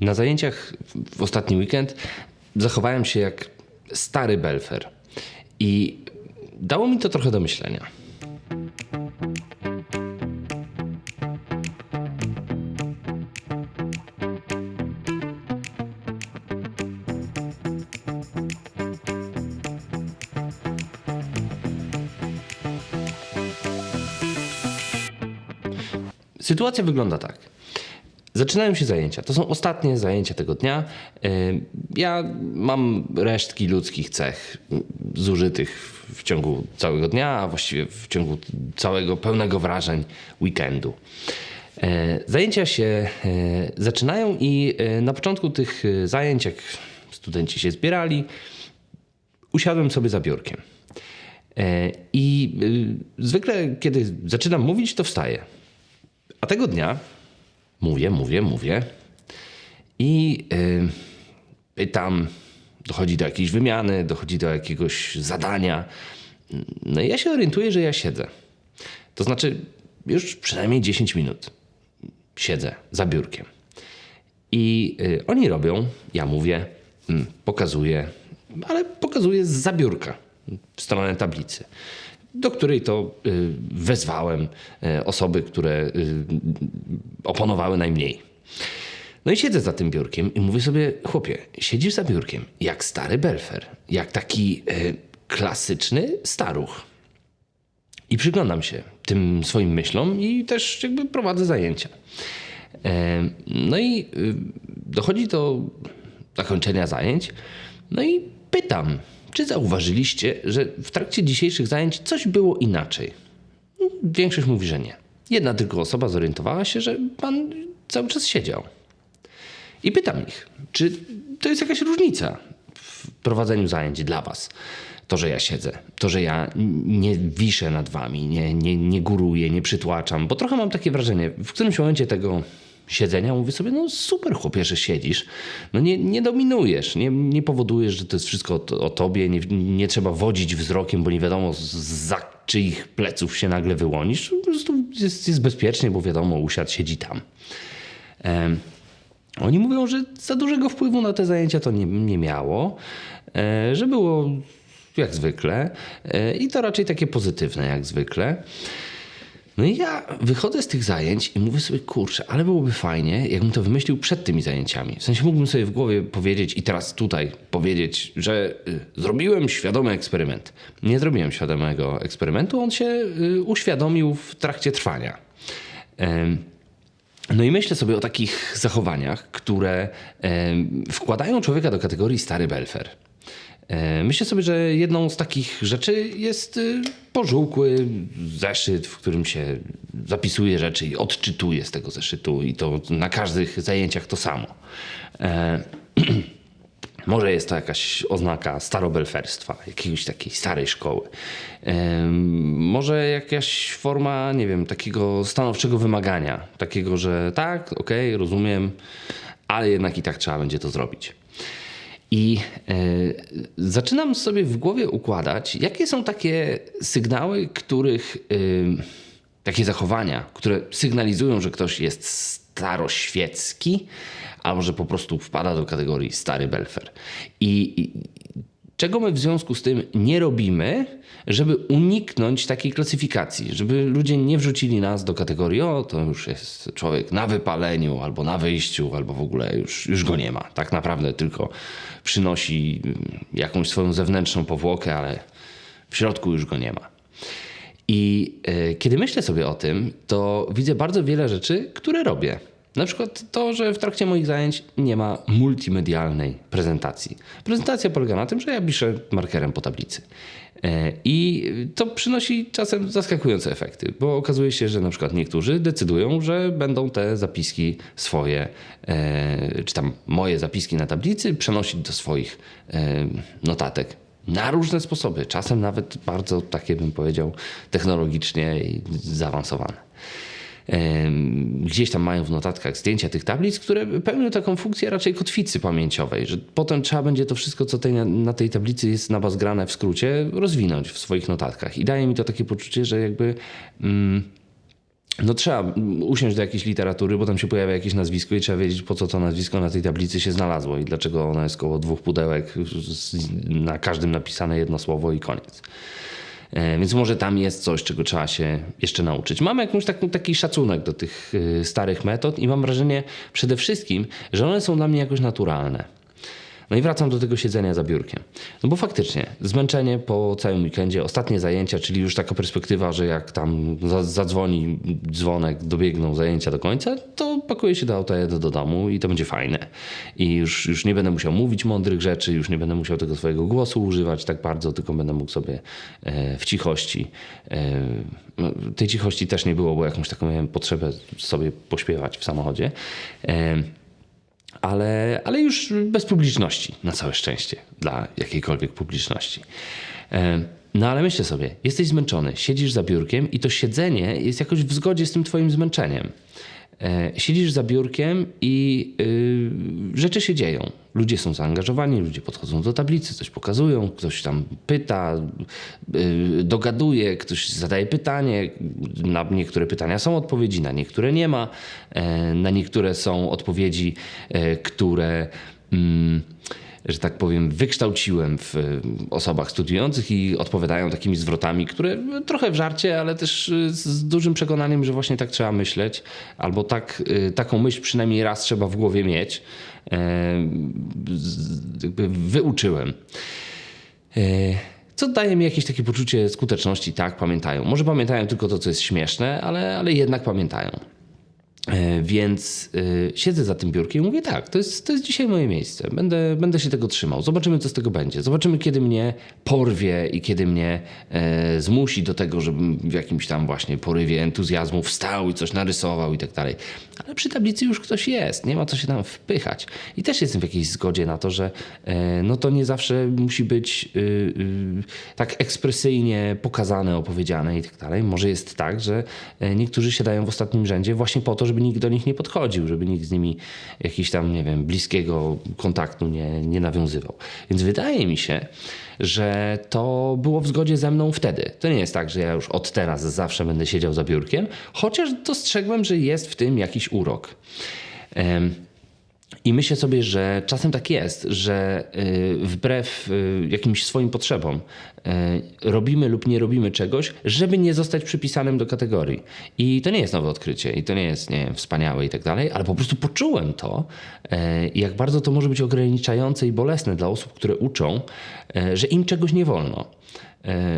Na zajęciach w ostatni weekend zachowałem się jak stary belfer i dało mi to trochę do myślenia. Sytuacja wygląda tak. Zaczynają się zajęcia. To są ostatnie zajęcia tego dnia. Yy, Ja mam resztki ludzkich cech zużytych w ciągu całego dnia, a właściwie w ciągu całego pełnego wrażeń weekendu. Yy, Zajęcia się yy, zaczynają i na początku tych zajęć, jak studenci się zbierali, usiadłem sobie za biurkiem. I y, zwykle, kiedy zaczynam mówić, to wstaję. A tego dnia mówię, mówię, mówię i y, pytam, dochodzi do jakiejś wymiany, dochodzi do jakiegoś zadania. No i ja się orientuję, że ja siedzę. To znaczy, już przynajmniej 10 minut siedzę za biurkiem. I y, oni robią, ja mówię, mm, pokazuję, ale pokazuję z zabiórka w stronę tablicy, do której to y, wezwałem y, osoby, które y, oponowały najmniej. No i siedzę za tym biurkiem i mówię sobie, chłopie, siedzisz za biurkiem jak stary belfer, jak taki klasyczny staruch. I przyglądam się tym swoim myślom i też jakby prowadzę zajęcia. E, No i dochodzi do zakończenia zajęć. No i pytam, czy zauważyliście, że w trakcie dzisiejszych zajęć coś było inaczej? Większość mówi, że nie. Jedna tylko osoba zorientowała się, że pan cały czas siedział. I pytam ich, czy to jest jakaś różnica w prowadzeniu zajęć dla was? To, że ja siedzę, to, że ja nie wiszę nad wami, nie, nie, nie góruję, nie przytłaczam, bo trochę mam takie wrażenie, w którymś momencie tego siedzenia mówię sobie, no super chłopie, że siedzisz, no nie, nie dominujesz, nie, nie powodujesz, że to jest wszystko o, o tobie, nie, nie trzeba wodzić wzrokiem, bo nie wiadomo za czyich pleców się nagle wyłonisz, po prostu jest, jest bezpiecznie, bo wiadomo, usiadł, siedzi tam. Oni mówią, że za dużego wpływu na te zajęcia to nie, nie miało, e, że było jak zwykle e, i to raczej takie pozytywne jak zwykle. No i ja wychodzę z tych zajęć i mówię sobie, kurczę, ale byłoby fajnie, jakbym to wymyślił przed tymi zajęciami. W sensie mógłbym sobie w głowie powiedzieć i teraz tutaj powiedzieć, że y, zrobiłem świadomy eksperyment. Nie zrobiłem świadomego eksperymentu, on się y, uświadomił w trakcie trwania. Em, no i myślę sobie o takich zachowaniach, które wkładają człowieka do kategorii stary belfer. E, Myślę sobie, że jedną z takich rzeczy jest y, pożółkły zeszyt, w którym się zapisuje rzeczy i odczytuje z tego zeszytu i to na każdych zajęciach to samo. E, Może jest to jakaś oznaka starobelferstwa, jakiejś takiej starej szkoły. Em, Może jakaś forma, nie wiem, takiego stanowczego wymagania. Takiego, że tak, okej, rozumiem, ale jednak i tak trzeba będzie to zrobić. I e, zaczynam sobie w głowie układać, jakie są takie sygnały, których, e, takie zachowania, które sygnalizują, że ktoś jest staroświecki, a może po prostu wpada do kategorii stary belfer. I czego my w związku z tym nie robimy, żeby uniknąć takiej klasyfikacji, żeby ludzie nie wrzucili nas do kategorii, o to już jest człowiek na wypaleniu, albo na wyjściu, albo w ogóle już, już go nie ma. Tak naprawdę tylko przynosi mm, jakąś swoją zewnętrzną powłokę, ale w środku już go nie ma. I e, kiedy myślę sobie o tym, to widzę bardzo wiele rzeczy, które robię. Na przykład to, że w trakcie moich zajęć nie ma multimedialnej prezentacji. Prezentacja polega na tym, że ja piszę markerem po tablicy. E, I to przynosi czasem zaskakujące efekty, bo okazuje się, że na przykład niektórzy decydują, że będą te zapiski swoje, e, czy tam moje zapiski na tablicy przenosić do swoich e, notatek na różne sposoby, czasem nawet bardzo takie bym powiedział technologicznie zaawansowane. Gdzieś tam mają w notatkach zdjęcia tych tablic, które pełnią taką funkcję raczej kotwicy pamięciowej, że potem trzeba będzie to wszystko, co tej, na tej tablicy jest nabazgrane w skrócie, rozwinąć w swoich notatkach. I daje mi to takie poczucie, że jakby mm, no trzeba usiąść do jakiejś literatury, bo tam się pojawia jakieś nazwisko i trzeba wiedzieć, po co to nazwisko na tej tablicy się znalazło i dlaczego ono jest koło dwóch pudełek, na każdym napisane jedno słowo i koniec. E, Więc może tam jest coś, czego trzeba się jeszcze nauczyć. Mam jakąś taką, taki szacunek do tych y, starych metod i mam wrażenie przede wszystkim, że one są dla mnie jakoś naturalne. No i wracam do tego siedzenia za biurkiem. No bo faktycznie, zmęczenie po całym weekendzie, ostatnie zajęcia, czyli już taka perspektywa, że jak tam za- zadzwoni dzwonek, dobiegną zajęcia do końca, to pakuję się do auta, jedę do domu i to będzie fajne. I już, już nie będę musiał mówić mądrych rzeczy, już nie będę musiał tego swojego głosu używać tak bardzo, tylko będę mógł sobie e, w cichości. E, no, tej cichości też nie było, bo jakąś taką miałem potrzebę sobie pośpiewać w samochodzie. Ale, ale już bez publiczności, na całe szczęście, dla jakiejkolwiek publiczności. E, No ale myślę sobie, jesteś zmęczony, siedzisz za biurkiem i to siedzenie jest jakoś w zgodzie z tym twoim zmęczeniem. E, Siedzisz za biurkiem i y, rzeczy się dzieją. Ludzie są zaangażowani, ludzie podchodzą do tablicy, coś pokazują, ktoś tam pyta, y, dogaduje, ktoś zadaje pytanie. Na niektóre pytania są odpowiedzi, na niektóre nie ma. E, Na niektóre są odpowiedzi, e, które. Mm, że tak powiem, wykształciłem w y, osobach studiujących i odpowiadają takimi zwrotami, które trochę w żarcie, ale też y, z dużym przekonaniem, że właśnie tak trzeba myśleć, albo tak, y, taką myśl przynajmniej raz trzeba w głowie mieć. E, Jakby wyuczyłem. E, Co daje mi jakieś takie poczucie skuteczności, tak, pamiętają. Może pamiętają tylko to, co jest śmieszne, ale, ale jednak pamiętają. E, Więc y, siedzę za tym biurkiem i mówię tak, to jest, to jest dzisiaj moje miejsce. Będę, będę się tego trzymał. Zobaczymy, co z tego będzie. Zobaczymy, kiedy mnie porwie i kiedy mnie e, zmusi do tego, żebym w jakimś tam właśnie porywie entuzjazmu wstał i coś narysował i tak dalej. Ale przy tablicy już ktoś jest, nie ma co się tam wpychać. I też jestem w jakiejś zgodzie na to, że e, no to nie zawsze musi być y, y, tak ekspresyjnie pokazane, opowiedziane i tak dalej. Może jest tak, że e, niektórzy siadają w ostatnim rzędzie właśnie po to, żeby nikt do nich nie podchodził, żeby nikt z nimi jakiś tam, nie wiem, bliskiego kontaktu nie, nie nawiązywał. Więc wydaje mi się, że to było w zgodzie ze mną wtedy. To nie jest tak, że ja już od teraz zawsze będę siedział za biurkiem, chociaż dostrzegłem, że jest w tym jakiś urok. I myślę sobie, że czasem tak jest, że y, wbrew y, jakimś swoim potrzebom y, robimy lub nie robimy czegoś, żeby nie zostać przypisanym do kategorii. I to nie jest nowe odkrycie i to nie jest nie wiem, wspaniałe i tak dalej, ale po prostu poczułem to, jak bardzo to może być ograniczające i bolesne dla osób, które uczą, że im czegoś nie wolno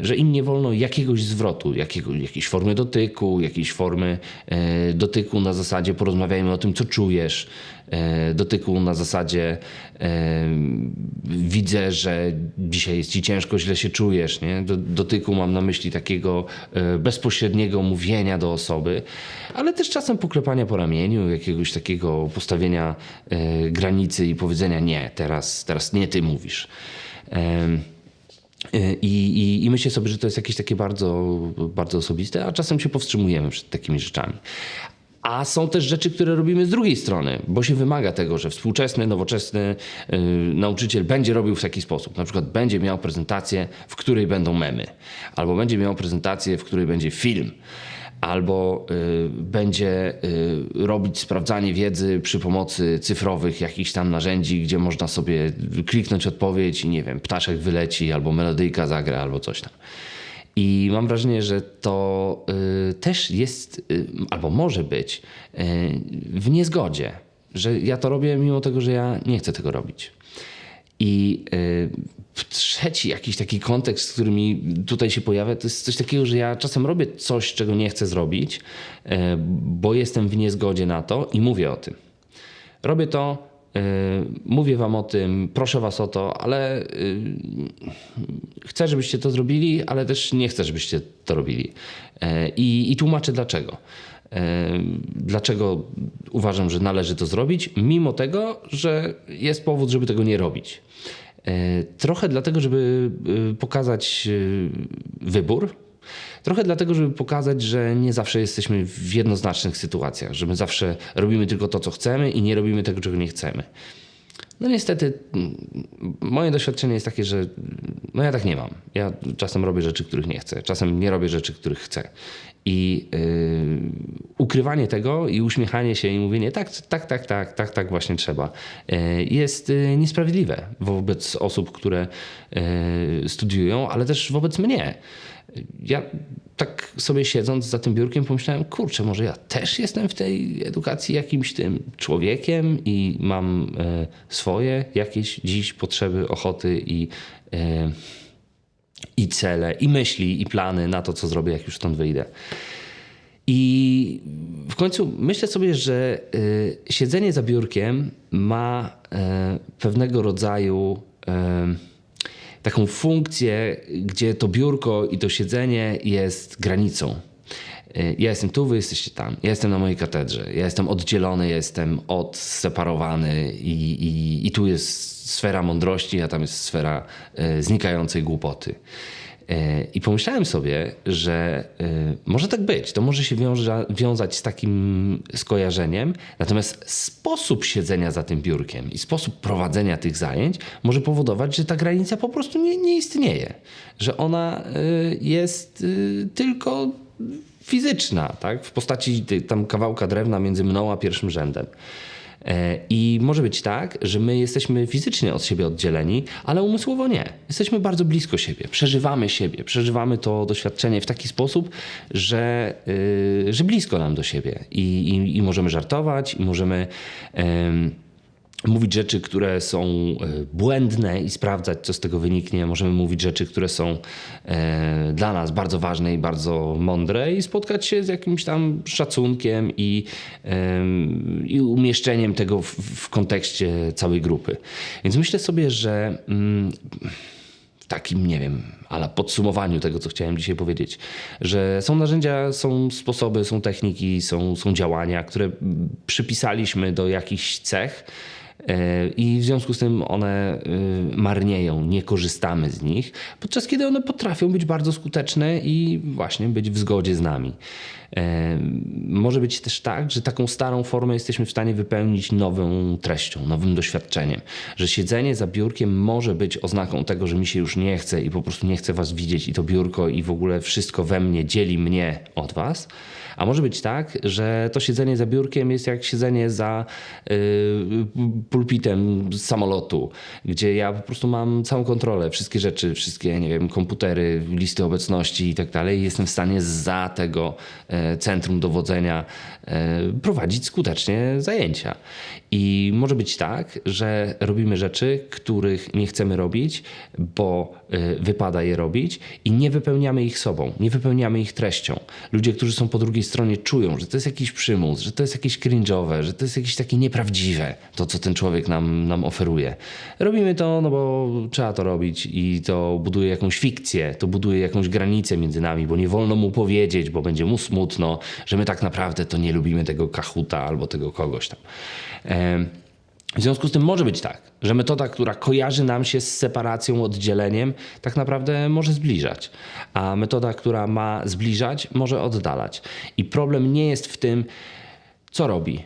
że im nie wolno jakiegoś zwrotu, jakiego, jakiejś formy dotyku, jakiejś formy e, dotyku na zasadzie porozmawiajmy o tym, co czujesz, e, dotyku na zasadzie e, widzę, że dzisiaj jest ci ciężko, źle się czujesz, nie? Do, dotyku mam na myśli takiego e, bezpośredniego mówienia do osoby, ale też czasem poklepania po ramieniu, jakiegoś takiego postawienia e, granicy i powiedzenia nie, teraz, teraz nie ty mówisz. Em, i, i, I myślę sobie, że to jest jakieś takie bardzo, bardzo osobiste, a czasem się powstrzymujemy przed takimi rzeczami. A są też rzeczy, które robimy z drugiej strony, bo się wymaga tego, że współczesny, nowoczesny yy, nauczyciel będzie robił w taki sposób. Na przykład będzie miał prezentację, w której będą memy, albo będzie miał prezentację, w której będzie film albo y, będzie y, robić sprawdzanie wiedzy przy pomocy cyfrowych jakichś tam narzędzi, gdzie można sobie kliknąć odpowiedź i nie wiem, ptaszek wyleci, albo melodyjka zagra, albo coś tam. I mam wrażenie, że to y, też jest, albo może być w niezgodzie, że ja to robię mimo tego, że ja nie chcę tego robić. I y, trzeci jakiś taki kontekst, który mi tutaj się pojawia, to jest coś takiego, że ja czasem robię coś, czego nie chcę zrobić, y, bo jestem w niezgodzie na to i mówię o tym. Robię to, y, mówię wam o tym, proszę was o to, ale chcę, żebyście to zrobili, ale też nie chcę, żebyście to robili. Y, I, i tłumaczę dlaczego. E, Dlaczego uważam, że należy to zrobić, mimo tego, że jest powód, żeby tego nie robić. E, Trochę dlatego, żeby e, pokazać wybór, trochę dlatego, żeby pokazać, że nie zawsze jesteśmy w jednoznacznych sytuacjach, że my zawsze robimy tylko to, co chcemy i nie robimy tego, czego nie chcemy. No niestety, mm, moje doświadczenie jest takie, że no ja tak nie mam. Ja czasem robię rzeczy, których nie chcę, czasem nie robię rzeczy, których chcę. I yy, ukrywanie tego i uśmiechanie się i mówienie tak, tak, tak, tak, tak, tak właśnie trzeba, yy, jest yy, niesprawiedliwe wobec osób, które yy, studiują, ale też wobec mnie. Ja tak sobie siedząc za tym biurkiem pomyślałem, kurczę, może ja też jestem w tej edukacji jakimś tym człowiekiem i mam e, swoje jakieś dziś potrzeby, ochoty i, e, i cele, i myśli, i plany na to, co zrobię, jak już stąd wyjdę. I w końcu myślę sobie, że y, siedzenie za biurkiem ma y, pewnego rodzaju y, taką funkcję, gdzie to biurko i to siedzenie jest granicą. Ja jestem tu, wy jesteście tam. Ja jestem na mojej katedrze. Ja jestem oddzielony, jestem odseparowany i, i, i tu jest sfera mądrości, a tam jest sfera znikającej głupoty. I pomyślałem sobie, że może tak być, to może się wiąże, wiązać z takim skojarzeniem, natomiast sposób siedzenia za tym biurkiem i sposób prowadzenia tych zajęć może powodować, że ta granica po prostu nie, nie istnieje, że ona jest tylko fizyczna, tak? w postaci tam kawałka drewna między mną a pierwszym rzędem. I może być tak, że my jesteśmy fizycznie od siebie oddzieleni, ale umysłowo nie. Jesteśmy bardzo blisko siebie, przeżywamy siebie, przeżywamy to doświadczenie w taki sposób, że, yy, że blisko nam do siebie i, i, i możemy żartować, i możemy. Yy, mówić rzeczy, które są e, błędne i sprawdzać, co z tego wyniknie. Możemy mówić rzeczy, które są e, dla nas bardzo ważne i bardzo mądre i spotkać się z jakimś tam szacunkiem i, i umieszczeniem tego w, w kontekście całej grupy. Więc myślę sobie, że mm, w takim, nie wiem, ale podsumowaniu tego, co chciałem dzisiaj powiedzieć, że są narzędzia, są sposoby, są techniki, są, są działania, które przypisaliśmy do jakichś cech, i w związku z tym one y, marnieją, nie korzystamy z nich, podczas kiedy one potrafią być bardzo skuteczne i właśnie być w zgodzie z nami. Może być też tak, że taką starą formę jesteśmy w stanie wypełnić nową treścią, nowym doświadczeniem, że siedzenie za biurkiem może być oznaką tego, że mi się już nie chce i po prostu nie chcę was widzieć i to biurko i w ogóle wszystko we mnie dzieli mnie od was. A może być tak, że to siedzenie za biurkiem jest jak siedzenie za yy, pulpitem samolotu, gdzie ja po prostu mam całą kontrolę, wszystkie rzeczy, wszystkie, nie wiem, komputery, listy obecności i tak dalej. Jestem w stanie za tego yy, centrum dowodzenia yy, prowadzić skutecznie zajęcia. I może być tak, że robimy rzeczy, których nie chcemy robić, bo y, wypada je robić i nie wypełniamy ich sobą, nie wypełniamy ich treścią. Ludzie, którzy są po drugiej stronie, czują, że to jest jakiś przymus, że to jest jakieś cringe'owe, że to jest jakieś takie nieprawdziwe, to co ten człowiek nam, nam oferuje. Robimy to, no bo trzeba to robić i to buduje jakąś fikcję, to buduje jakąś granicę między nami, bo nie wolno mu powiedzieć, bo będzie mu smutno, że my tak naprawdę to nie lubimy tego kachuta albo tego kogoś tam. W związku z tym może być tak, że metoda, która kojarzy nam się z separacją, oddzieleniem, tak naprawdę może zbliżać, a metoda, która ma zbliżać, może oddalać. I problem nie jest w tym, co robi,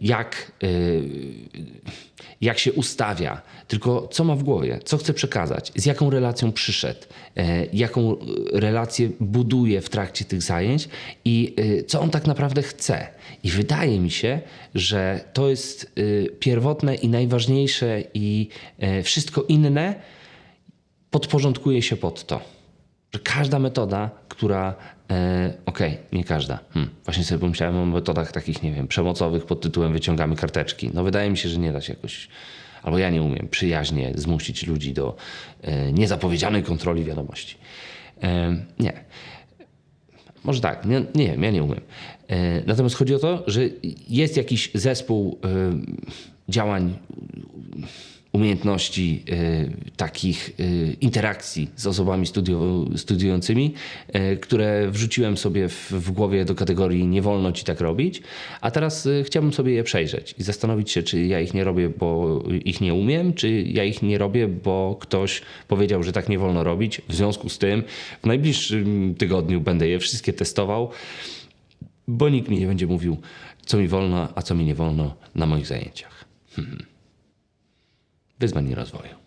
jak, e, jak się ustawia, tylko co ma w głowie, co chce przekazać, z jaką relacją przyszedł, e, jaką relację buduje w trakcie tych zajęć i co on tak naprawdę chce. I wydaje mi się, że to jest pierwotne i najważniejsze, i wszystko inne podporządkuje się pod to. Że każda metoda, która E, okej, okay, nie każda. Hmm. Właśnie sobie pomyślałem o metodach takich, nie wiem, przemocowych pod tytułem wyciągamy karteczki. No wydaje mi się, że nie da się jakoś, albo ja nie umiem przyjaźnie zmusić ludzi do e, niezapowiedzianej kontroli wiadomości. E, nie. Może tak, nie, nie wiem, ja nie umiem. E, natomiast chodzi o to, że jest jakiś zespół e, działań umiejętności y, takich y, interakcji z osobami studiującymi, y, które wrzuciłem sobie w, w, głowie do kategorii nie wolno ci tak robić, a teraz chciałbym sobie je przejrzeć i zastanowić się, czy ja ich nie robię, bo ich nie umiem, czy ja ich nie robię, bo ktoś powiedział, że tak nie wolno robić. W związku z tym w najbliższym tygodniu będę je wszystkie testował, bo nikt mi nie będzie mówił, co mi wolno, a co mi nie wolno na moich zajęciach. Hmm bez man ji razvoja.